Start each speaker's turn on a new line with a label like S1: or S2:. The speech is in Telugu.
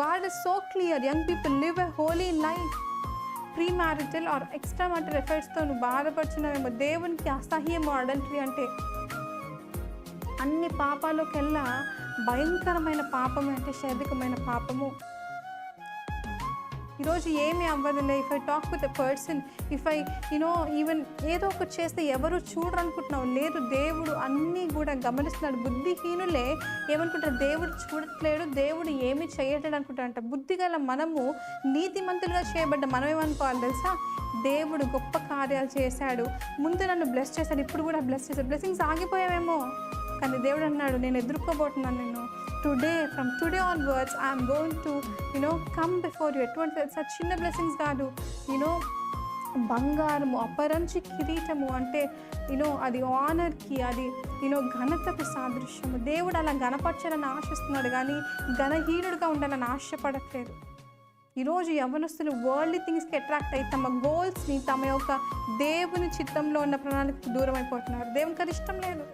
S1: God is so clear Young people live a holy life. Pre marital or extra marital ఎఫర్ట్స్తో నువ్వు బాధపడుచున్నావేమో. దేవునికి అసహ్యము అడల్టరీ అంటే అన్ని పాపాలకెల్లా భయంకరమైన పాపము అంటే శారీరకమైన పాపము. ఈరోజు ఏమీ అవ్వదులే. If I talk with a person if I you know even ఏదో ఒకటి చేస్తే ఎవరు చూడరు అనుకుంటున్నావు లేదు దేవుడు అన్నీ కూడా గమనిస్తున్నాడు. బుద్ధిహీనులే ఏమనుకుంటారు? దేవుడు చూడట్లేడు దేవుడు ఏమీ చేయట్లేడు అనుకుంటారంట. బుద్ధి గల మనము నీతిమంతులుగా చేయబడ్డ మనం ఏమనుకోవాలి తెలుసా? దేవుడు గొప్ప కార్యాలు చేశాడు. ముందు నన్ను బ్లెస్ చేశాడు ఇప్పుడు కూడా బ్లెస్ చేశాడు. బ్లెస్సింగ్స్ ఆగిపోయావేమో. కానీ దేవుడు అన్నాడు నేను ఎదుర్కోబోతున్నాను నేను today from today onwards I'm going to you know come before you ఎటువంటి తెలుసా చిన్న బ్లెస్సింగ్స్ కాదు యూనో బంగారము అపరంచి కిరీటము అంటే యూనో అది ఆనర్కి అది యూనో ఘనతకు సాదృశ్యము. దేవుడు అలా ఘనపరచాలని ఆశిస్తున్నాడు కానీ ఘనహీనుడిగా ఉండాలని ఆశపడట్లేదు. ఈరోజు యవనస్తులు వరల్డ్ థింగ్స్కి అట్రాక్ట్ అయ్యి తమ గోల్స్ని తమ యొక్క దేవుని చిత్తంలో ఉన్న ప్రణాళికకు దూరం అయిపోతున్నారు దేవునికి అది ఇష్టం లేదు.